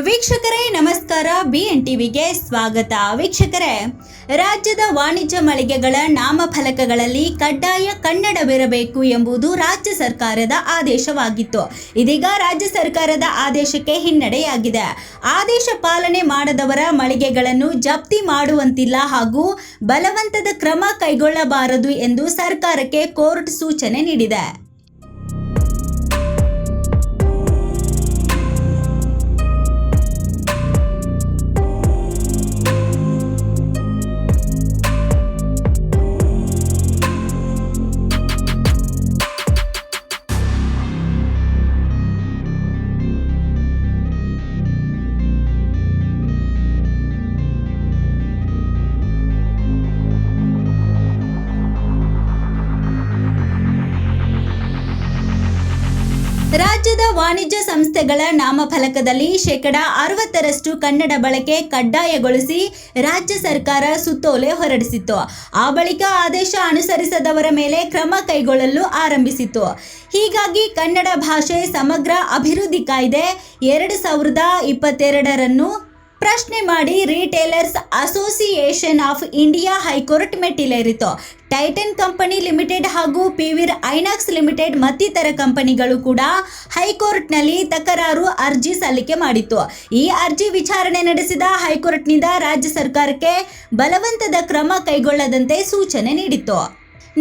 ವೀಕ್ಷಕರೇ, ನಮಸ್ಕಾರ. B N ಟಿವಿಗೆ ಸ್ವಾಗತ. ವೀಕ್ಷಕರೇ, ರಾಜ್ಯದ ವಾಣಿಜ್ಯ ಮಳಿಗೆಗಳ ನಾಮಫಲಕಗಳಲ್ಲಿ ಕಡ್ಡಾಯ ಕನ್ನಡವಿರಬೇಕು ಎಂಬುದು ರಾಜ್ಯ ಸರ್ಕಾರದ ಆದೇಶವಾಗಿತ್ತು. ಇದೀಗ ರಾಜ್ಯ ಸರ್ಕಾರದ ಆದೇಶಕ್ಕೆ ಹಿನ್ನಡೆಯಾಗಿದೆ. ಆದೇಶ ಪಾಲನೆ ಮಾಡದವರ ಮಳಿಗೆಗಳನ್ನು ಜಪ್ತಿ ಮಾಡುವಂತಿಲ್ಲ ಹಾಗೂ ಬಲವಂತದ ಕ್ರಮ ಕೈಗೊಳ್ಳಬಾರದು ಎಂದು ಸರ್ಕಾರಕ್ಕೆ ಕೋರ್ಟ್ ಸೂಚನೆ ನೀಡಿದೆ. ರಾಜ್ಯದ ವಾಣಿಜ್ಯ ಸಂಸ್ಥೆಗಳ ನಾಮಫಲಕದಲ್ಲಿ ಶೇಕಡ ಅರವತ್ತರಷ್ಟು ಕನ್ನಡ ಬಳಕೆ ಕಡ್ಡಾಯಗೊಳಿಸಿ ರಾಜ್ಯ ಸರ್ಕಾರ ಸುತ್ತೋಲೆ ಹೊರಡಿಸಿತ್ತು. ಆ ಬಳಿಕ ಆದೇಶ ಅನುಸರಿಸದವರ ಮೇಲೆ ಕ್ರಮ ಕೈಗೊಳ್ಳಲು ಆರಂಭಿಸಿತು ಹೀಗಾಗಿ ಕನ್ನಡ ಭಾಷೆ ಸಮಗ್ರ ಅಭಿವೃದ್ಧಿ ಕಾಯ್ದೆ ಎರಡು ಸಾವಿರದ ಇಪ್ಪತ್ತೆರಡರನ್ನು ಪ್ರಶ್ನೆ ಮಾಡಿ retailers association of India high court ಮೆಟ್ಟಿಲೇರಿತು. Titan company limited ಹಾಗೂ ಪಿವಿರ್ ಐನಾಕ್ಸ್ ಲಿಮಿಟೆಡ್ ಮತ್ತಿತರ ಕಂಪನಿಗಳು ಕೂಡ ಹೈಕೋರ್ಟ್ನಲ್ಲಿ ತಕರಾರು ಅರ್ಜಿ ಸಲ್ಲಿಕೆ ಮಾಡಿತ್ತು. ಈ ಅರ್ಜಿ ವಿಚಾರಣೆ ನಡೆಸಿದ ಹೈಕೋರ್ಟ್ನಿಂದ ರಾಜ್ಯ ಸರ್ಕಾರಕ್ಕೆ ಬಲವಂತದ ಕ್ರಮ ಕೈಗೊಳ್ಳದಂತೆ ಸೂಚನೆ ನೀಡಿತ್ತು.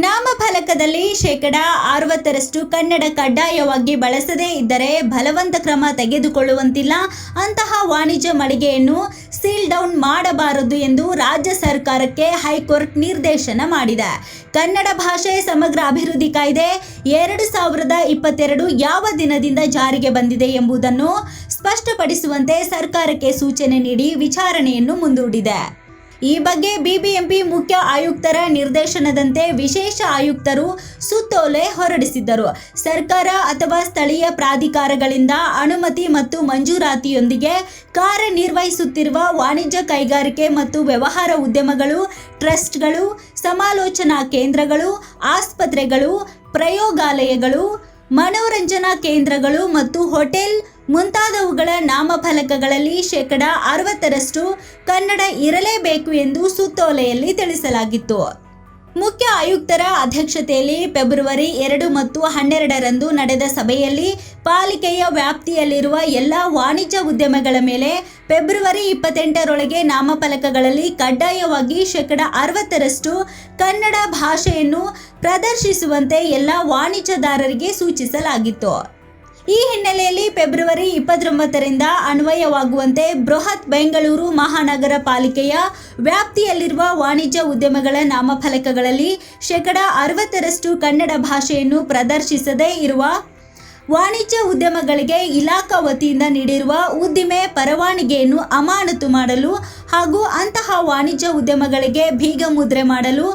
ನಾಮಫಲಕದಲ್ಲಿ ಶೇಕಡ ಅರವತ್ತರಷ್ಟು ಕನ್ನಡ ಕಡ್ಡಾಯವಾಗಿ ಬಳಸದೇ ಇದ್ದರೆ ಬಲವಂತ ಕ್ರಮ ತೆಗೆದುಕೊಳ್ಳುವಂತಿಲ್ಲ. ಅಂತಹ ವಾಣಿಜ್ಯ ಮಳಿಗೆಯನ್ನು ಸೀಲ್ ಡೌನ್ ಮಾಡಬಾರದು ಎಂದು ರಾಜ್ಯ ಸರ್ಕಾರಕ್ಕೆ ಹೈಕೋರ್ಟ್ ನಿರ್ದೇಶನ ಮಾಡಿದೆ. ಕನ್ನಡ ಭಾಷೆ ಸಮಗ್ರ ಅಭಿವೃದ್ಧಿ ಕಾಯ್ದೆ ಎರಡು ಸಾವಿರದ ಇಪ್ಪತ್ತೆರಡು ಯಾವ ದಿನದಿಂದ ಜಾರಿಗೆ ಬಂದಿದೆ ಎಂಬುದನ್ನು ಸ್ಪಷ್ಟಪಡಿಸುವಂತೆ ಸರ್ಕಾರಕ್ಕೆ ಸೂಚನೆ ನೀಡಿ ವಿಚಾರಣೆಯನ್ನು ಮುಂದೂಡಿದೆ. ಈ ಬಗ್ಗೆ ಬಿಬಿಎಂಪಿ ಮುಖ್ಯ ಆಯುಕ್ತರ ನಿರ್ದೇಶನದಂತೆ ವಿಶೇಷ ಆಯುಕ್ತರು ಸುತ್ತೋಲೆ ಹೊರಡಿಸಿದ್ದರು. ಸರ್ಕಾರ ಅಥವಾ ಸ್ಥಳೀಯ ಪ್ರಾಧಿಕಾರಗಳಿಂದ ಅನುಮತಿ ಮತ್ತು ಮಂಜೂರಾತಿಯೊಂದಿಗೆ ಕಾರ್ಯನಿರ್ವಹಿಸುತ್ತಿರುವ ವಾಣಿಜ್ಯ ಕೈಗಾರಿಕೆ ಮತ್ತು ವ್ಯವಹಾರ ಉದ್ಯಮಗಳು, ಟ್ರಸ್ಟ್ಗಳು, ಸಮಾಲೋಚನಾ ಕೇಂದ್ರಗಳು, ಆಸ್ಪತ್ರೆಗಳು, ಪ್ರಯೋಗಾಲಯಗಳು, ಮನೋರಂಜನಾ ಕೇಂದ್ರಗಳು ಮತ್ತು ಹೋಟೆಲ್ ಮುಂತಾದವುಗಳ ನಾಮಫಲಕಗಳಲ್ಲಿ ಶೇಕಡ ಅರವತ್ತರಷ್ಟು ಕನ್ನಡ ಇರಲೇಬೇಕು ಎಂದು ಸುತ್ತೋಲೆಯಲ್ಲಿ ತಿಳಿಸಲಾಗಿತ್ತು. ಮುಖ್ಯ ಆಯುಕ್ತರ ಅಧ್ಯಕ್ಷತೆಯಲ್ಲಿ ಫೆಬ್ರವರಿ ಎರಡು ಮತ್ತು ಹನ್ನೆರಡರಂದು ನಡೆದ ಸಭೆಯಲ್ಲಿ ಪಾಲಿಕೆಯ ವ್ಯಾಪ್ತಿಯಲ್ಲಿರುವ ಎಲ್ಲ ವಾಣಿಜ್ಯ ಉದ್ಯಮಗಳ ಮೇಲೆ ಫೆಬ್ರವರಿ ಇಪ್ಪತ್ತೆಂಟರೊಳಗೆ ನಾಮಫಲಕಗಳಲ್ಲಿ ಕಡ್ಡಾಯವಾಗಿ ಶೇಕಡ ಅರವತ್ತರಷ್ಟು ಕನ್ನಡ ಭಾಷೆಯನ್ನು ಪ್ರದರ್ಶಿಸುವಂತೆ ಎಲ್ಲ ವಾಣಿಜ್ಯದಾರರಿಗೆ ಸೂಚಿಸಲಾಗಿತ್ತು. ಈ ಹಿನ್ನೆಲೆಯಲ್ಲಿ ಫೆಬ್ರವರಿ ಇಪ್ಪತ್ತೊಂಬತ್ತರಿಂದ ಅನ್ವಯವಾಗುವಂತೆ ಬೃಹತ್ ಬೆಂಗಳೂರು ಮಹಾನಗರ ಪಾಲಿಕೆಯ ವ್ಯಾಪ್ತಿಯಲ್ಲಿರುವ ವಾಣಿಜ್ಯ ಉದ್ಯಮಗಳ ನಾಮಫಲಕಗಳಲ್ಲಿ ಶೇಕಡ ಅರವತ್ತರಷ್ಟು ಕನ್ನಡ ಭಾಷೆಯನ್ನು ಪ್ರದರ್ಶಿಸದೇ ಇರುವ ವಾಣಿಜ್ಯ ಉದ್ಯಮಗಳಿಗೆ ಇಲಾಖಾ ವತಿಯಿಂದ ನೀಡಿರುವ ಉದ್ದಿಮೆ ಪರವಾನಗಿಯನ್ನು ಅಮಾನತು ಮಾಡಲು ಹಾಗೂ ಅಂತಹ ವಾಣಿಜ್ಯ ಉದ್ಯಮಗಳಿಗೆ ಬೀಗ ಮುದ್ರೆ ಮಾಡಲು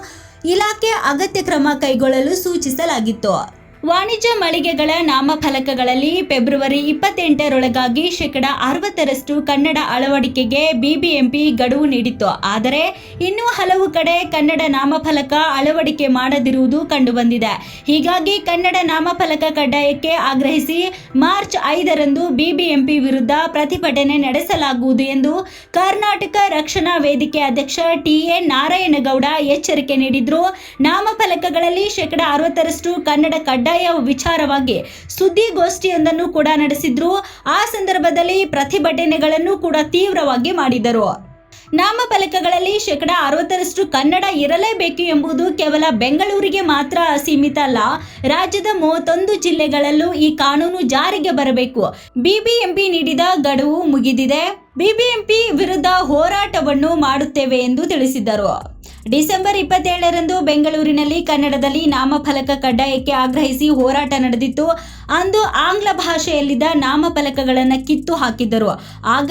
ಇಲಾಖೆ ಅಗತ್ಯ ಕ್ರಮ ಕೈಗೊಳ್ಳಲು ಸೂಚಿಸಲಾಗಿತ್ತು. ವಾಣಿಜ್ಯ ಮಳಿಗೆಗಳ ನಾಮಫಲಕಗಳಲ್ಲಿ ಫೆಬ್ರವರಿ ಇಪ್ಪತ್ತೆಂಟರೊಳಗಾಗಿ ಶೇಕಡ ಅರವತ್ತರಷ್ಟು ಕನ್ನಡ ಅಳವಡಿಕೆಗೆ ಬಿಬಿಎಂಪಿ ಗಡುವು ನೀಡಿತ್ತು. ಆದರೆ ಇನ್ನೂ ಹಲವು ಕಡೆ ಕನ್ನಡ ನಾಮಫಲಕ ಅಳವಡಿಕೆ ಮಾಡದಿರುವುದು ಕಂಡುಬಂದಿದೆ. ಹೀಗಾಗಿ ಕನ್ನಡ ನಾಮಫಲಕ ಕಡ್ಡಾಯಕ್ಕೆ ಆಗ್ರಹಿಸಿ ಮಾರ್ಚ್ ಐದರಂದು ಬಿಬಿಎಂಪಿ ವಿರುದ್ಧ ಪ್ರತಿಭಟನೆ ನಡೆಸಲಾಗುವುದು ಎಂದು ಕರ್ನಾಟಕ ರಕ್ಷಣಾ ವೇದಿಕೆ ಅಧ್ಯಕ್ಷ ಟಿಎ ನಾರಾಯಣಗೌಡ ಎಚ್ಚರಿಕೆ ನೀಡಿದ್ರು. ನಾಮಫಲಕಗಳಲ್ಲಿ ಶೇಕಡ ಅರವತ್ತರಷ್ಟು ಕನ್ನಡ ಕಡ್ಡಾಯ ವಿಚಾರವಾಗಿ ಸುದ್ದಿಗೋಷ್ಠಿಯೊಂದನ್ನು ಕೂಡ ನಡೆಸಿದ್ರು. ಆ ಸಂದರ್ಭದಲ್ಲಿ ಪ್ರತಿಭಟನೆಗಳನ್ನು ಕೂಡ ತೀವ್ರವಾಗಿ ಮಾಡಿದರು. ನಾಮಫಲಕಗಳಲ್ಲಿ ಶೇಕಡ ಅರವತ್ತರಷ್ಟು ಕನ್ನಡ ಇರಲೇಬೇಕು ಎಂಬುದು ಕೇವಲ ಬೆಂಗಳೂರಿಗೆ ಮಾತ್ರ ಸೀಮಿತ ಅಲ್ಲ. ರಾಜ್ಯದ ಮೂವತ್ತೊಂದು ಜಿಲ್ಲೆಗಳಲ್ಲೂ ಈ ಕಾನೂನು ಜಾರಿಗೆ ಬರಬೇಕು. ಬಿಬಿಎಂಪಿ ನೀಡಿದ ಗಡುವು ಮುಗಿದಿದೆ. ಬಿಬಿಎಂಪಿ ವಿರುದ್ಧ ಹೋರಾಟವನ್ನು ಮಾಡುತ್ತೇವೆ ಎಂದು ತಿಳಿಸಿದರು. ಡಿಸೆಂಬರ್ ಇಪ್ಪತ್ತೇಳರಂದು ಬೆಂಗಳೂರಿನಲ್ಲಿ ಕನ್ನಡದಲ್ಲಿ ನಾಮಫಲಕ ಕಡ್ಡಾಯಕ್ಕೆ ಆಗ್ರಹಿಸಿ ಹೋರಾಟ ನಡೆದಿತ್ತು. ಅಂದು ಆಂಗ್ಲ ಭಾಷೆಯಲ್ಲಿದ್ದ ನಾಮಫಲಕಗಳನ್ನು ಕಿತ್ತು ಹಾಕಿದ್ದರು. ಆಗ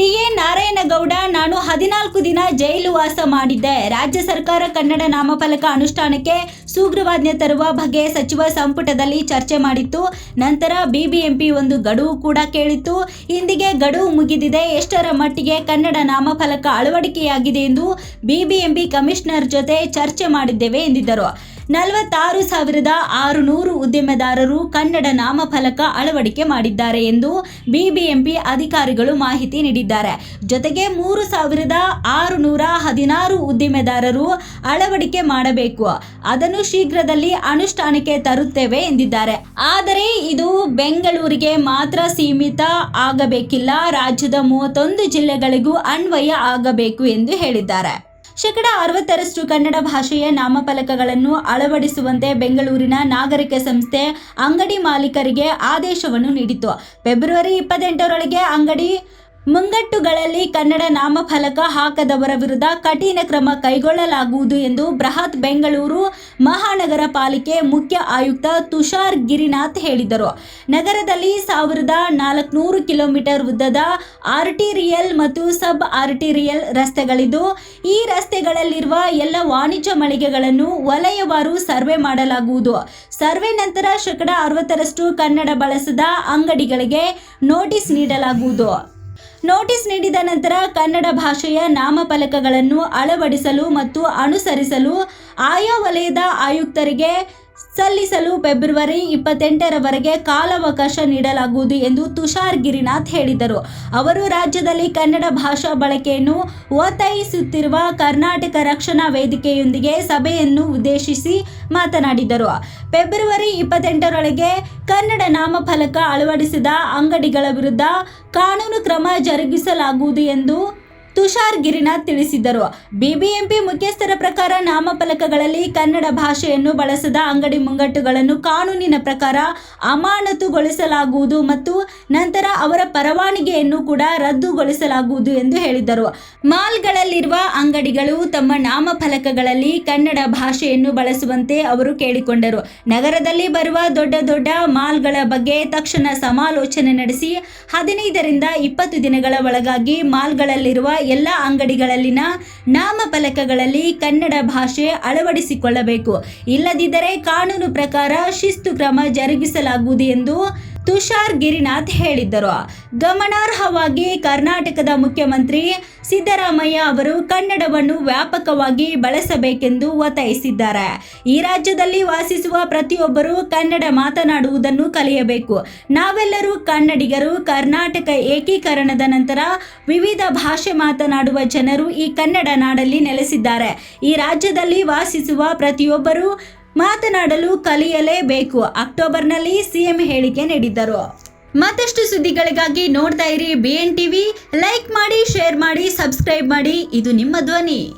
ಟಿ ಎ ನಾರಾಯಣಗೌಡ ನಾನು ಹದಿನಾಲ್ಕು ದಿನ ಜೈಲು ವಾಸ ಮಾಡಿದ್ದೆ. ರಾಜ್ಯ ಸರ್ಕಾರ ಕನ್ನಡ ನಾಮಫಲಕ ಅನುಷ್ಠಾನಕ್ಕೆ ಸೂಗ್ರವಾಜ್ಞೆ ತರುವ ಬಗ್ಗೆ ಸಚಿವ ಸಂಪುಟದಲ್ಲಿ ಚರ್ಚೆ ಮಾಡಿತ್ತು. ನಂತರ ಬಿಬಿಎಂಪಿ ಒಂದು ಗಡುವು ಕೂಡ ಕೇಳಿತ್ತು. ಇಂದಿಗೆ ಗಡುವು ಮುಗಿದಿದೆ. ಎಷ್ಟರ ಮಟ್ಟಿಗೆ ಕನ್ನಡ ನಾಮಫಲಕ ಅಳವಡಿಕೆಯಾಗಿದೆ ಎಂದು ಬಿಬಿಎಂಪಿ ಕಮಿಷನರ್ ಜೊತೆ ಚರ್ಚೆ ಮಾಡಿದ್ದೇವೆ ಎಂದಿದ್ದರು. ನಲವತ್ತಾರು ಸಾವಿರದ ಆರುನೂರು ಉದ್ದಿಮೆದಾರರು ಕನ್ನಡ ನಾಮಫಲಕ ಅಳವಡಿಕೆ ಮಾಡಿದ್ದಾರೆ ಎಂದು ಬಿಬಿಎಂಪಿ ಅಧಿಕಾರಿಗಳು ಮಾಹಿತಿ ನೀಡಿದ್ದಾರೆ. ಜೊತೆಗೆ ಮೂರು ಸಾವಿರದ ಆರುನೂರ ಹದಿನಾರು ಉದ್ದಿಮೆದಾರರು ಅಳವಡಿಕೆ ಮಾಡಬೇಕು. ಅದನ್ನು ಶೀಘ್ರದಲ್ಲಿ ಅನುಷ್ಠಾನಕ್ಕೆ ತರುತ್ತೇವೆ ಎಂದಿದ್ದಾರೆ. ಆದರೆ ಇದು ಬೆಂಗಳೂರಿಗೆ ಮಾತ್ರ ಸೀಮಿತ ಆಗಬೇಕಿಲ್ಲ. ರಾಜ್ಯದ ಮೂವತ್ತೊಂದು ಜಿಲ್ಲೆಗಳಿಗೂ ಅನ್ವಯ ಆಗಬೇಕು ಎಂದು ಹೇಳಿದ್ದಾರೆ. ಶೇಕಡ ಅರವತ್ತರಷ್ಟು ಕನ್ನಡ ಭಾಷೆಯ ನಾಮಫಲಕಗಳನ್ನು ಅಳವಡಿಸುವಂತೆ ಬೆಂಗಳೂರಿನ ನಾಗರಿಕ ಸಂಸ್ಥೆ ಅಂಗಡಿ ಮಾಲೀಕರಿಗೆ ಆದೇಶವನ್ನು ನೀಡಿತು ಫೆಬ್ರವರಿ ಇಪ್ಪತ್ತೆಂಟರೊಳಗೆ ಅಂಗಡಿ ಮುಂಗಟ್ಟುಗಳಲ್ಲಿ ಕನ್ನಡ ನಾಮಫಲಕ ಹಾಕದವರ ವಿರುದ್ಧ ಕಠಿಣ ಕ್ರಮ ಕೈಗೊಳ್ಳಲಾಗುವುದು ಎಂದು ಬೃಹತ್ ಬೆಂಗಳೂರು ಮಹಾನಗರ ಪಾಲಿಕೆ ಮುಖ್ಯ ಆಯುಕ್ತ ತುಷಾರ್ ಗಿರಿನಾಥ್ ಹೇಳಿದರು. ನಗರದಲ್ಲಿ ಸಾವಿರದ ನಾಲ್ಕುನೂರು ಕಿಲೋಮೀಟರ್ ಉದ್ದದ ಆರ್ಟಿರಿಯಲ್ ಮತ್ತು ಸಬ್ ಆರ್ಟಿರಿಯಲ್ ರಸ್ತೆಗಳಿದ್ದು, ಈ ರಸ್ತೆಗಳಲ್ಲಿರುವ ಎಲ್ಲ ವಾಣಿಜ್ಯ ಮಳಿಗೆಗಳನ್ನು ವಲಯವಾರು ಸರ್ವೆ ಮಾಡಲಾಗುವುದು. ಸರ್ವೆ ನಂತರ ಶೇಕಡ ಅರವತ್ತರಷ್ಟು ಕನ್ನಡ ಬಳಸದ ಅಂಗಡಿಗಳಿಗೆ ನೋಟಿಸ್ ನೀಡಲಾಗುವುದು. ನೋಟಿಸ್ ನೀಡಿದ ನಂತರ ಕನ್ನಡ ಭಾಷೆಯ ನಾಮಫಲಕಗಳನ್ನು ಅಳವಡಿಸಲು ಮತ್ತು ಅನುಸರಿಸಲು ಆಯಾ ವಲಯದ ಆಯುಕ್ತರಿಗೆ ಸಲ್ಲಿಸಲು ಫೆಬ್ರವರಿ ಇಪ್ಪತ್ತೆಂಟರವರೆಗೆ ಕಾಲಾವಕಾಶ ನೀಡಲಾಗುವುದು ಎಂದು ತುಷಾರ್ ಗಿರಿನಾಥ್ ಹೇಳಿದರು. ಅವರು ರಾಜ್ಯದಲ್ಲಿ ಕನ್ನಡ ಭಾಷಾ ಬಳಕೆಯನ್ನು ಒತ್ತಾಯಿಸುತ್ತಿರುವ ಕರ್ನಾಟಕ ರಕ್ಷಣಾ ವೇದಿಕೆಯೊಂದಿಗೆ ಸಭೆಯನ್ನು ಉದ್ದೇಶಿಸಿ ಮಾತನಾಡಿದರು. ಫೆಬ್ರವರಿ ಇಪ್ಪತ್ತೆಂಟರೊಳಗೆ ಕನ್ನಡ ನಾಮಫಲಕ ಅಳವಡಿಸಿದ ಅಂಗಡಿಗಳ ವಿರುದ್ಧ ಕಾನೂನು ಕ್ರಮ ಜರುಗಿಸಲಾಗುವುದು ಎಂದು ತುಷಾರ್ ಗಿರಿನಾಥ್ ತಿಳಿಸಿದ್ದರು ಬಿಬಿಎಂಪಿ ಮುಖ್ಯಸ್ಥರ ಪ್ರಕಾರ ನಾಮಫಲಕಗಳಲ್ಲಿ ಕನ್ನಡ ಭಾಷೆಯನ್ನು ಬಳಸದ ಅಂಗಡಿ ಮುಂಗಟ್ಟುಗಳನ್ನು ಕಾನೂನಿನ ಪ್ರಕಾರ ಅಮಾನತುಗೊಳಿಸಲಾಗುವುದು ಮತ್ತು ನಂತರ ಅವರ ಪರವಾನಗಿಯನ್ನು ಕೂಡ ರದ್ದುಗೊಳಿಸಲಾಗುವುದು ಎಂದು ಹೇಳಿದರು. ಮಾಲ್ಗಳಲ್ಲಿರುವ ಅಂಗಡಿಗಳು ತಮ್ಮ ನಾಮಫಲಕಗಳಲ್ಲಿ ಕನ್ನಡ ಭಾಷೆಯನ್ನು ಬಳಸುವಂತೆ ಅವರು ಕೇಳಿಕೊಂಡರು. ನಗರದಲ್ಲಿ ಬರುವ ದೊಡ್ಡ ದೊಡ್ಡ ಮಾಲ್ಗಳ ಬಗ್ಗೆ ತಕ್ಷಣ ಸಮಾಲೋಚನೆ ನಡೆಸಿ, ಹದಿನೈದರಿಂದ ಇಪ್ಪತ್ತು ದಿನಗಳ ಒಳಗಾಗಿ ಮಾಲ್ಗಳಲ್ಲಿರುವ ಎಲ್ಲ ಅಂಗಡಿಗಳಲ್ಲಿನ ನಾಮಫಲಕಗಳಲ್ಲಿ ಕನ್ನಡ ಭಾಷೆ ಅಳವಡಿಸಿಕೊಳ್ಳಬೇಕು. ಇಲ್ಲದಿದ್ದರೆ ಕಾನೂನು ಪ್ರಕಾರ ಶಿಸ್ತು ಕ್ರಮ ಜರುಗಿಸಲಾಗುವುದು ಎಂದು ತುಷಾರ್ ಗಿರಿನಾಥ್ ಹೇಳಿದ್ದರು. ಗಮನಾರ್ಹವಾಗಿ ಕರ್ನಾಟಕದ ಮುಖ್ಯಮಂತ್ರಿ ಸಿದ್ದರಾಮಯ್ಯ ಅವರು ಕನ್ನಡವನ್ನು ವ್ಯಾಪಕವಾಗಿ ಬಳಸಬೇಕೆಂದು ಒತ್ತಾಯಿಸಿದ್ದಾರೆ. ಈ ರಾಜ್ಯದಲ್ಲಿ ವಾಸಿಸುವ ಪ್ರತಿಯೊಬ್ಬರು ಕನ್ನಡ ಮಾತನಾಡುವುದನ್ನು ಕಲಿಯಬೇಕು. ನಾವೆಲ್ಲರೂ ಕನ್ನಡಿಗರು, ಕರ್ನಾಟಕ ಏಕೀಕರಣದ ನಂತರ ವಿವಿಧ ಭಾಷೆ ಮಾತನಾಡುವ ಜನರು ಈ ಕನ್ನಡ ನಾಡಲ್ಲಿ ನೆಲೆಸಿದ್ದಾರೆ. ಈ ರಾಜ್ಯದಲ್ಲಿ ವಾಸಿಸುವ ಪ್ರತಿಯೊಬ್ಬರು ಮಾತನಾಡಲು ಕಲಿಯಲೇಬೇಕು. ಅಕ್ಟೋಬರ್ನಲ್ಲಿ ಸಿಎಂ ಹೇಳಿಕೆ ನೀಡಿದ್ದರು. ಮತ್ತಷ್ಟು ಸುದ್ದಿಗಳಿಗಾಗಿ ನೋಡ್ತಾ ಇರಿ ಬಿ ಟಿವಿ ಲೈಕ್ ಮಾಡಿ ಶೇರ್ ಮಾಡಿ ಸಬ್ಸ್ಕ್ರೈಬ್ ಮಾಡಿ. ಇದು ನಿಮ್ಮ ಧ್ವನಿ.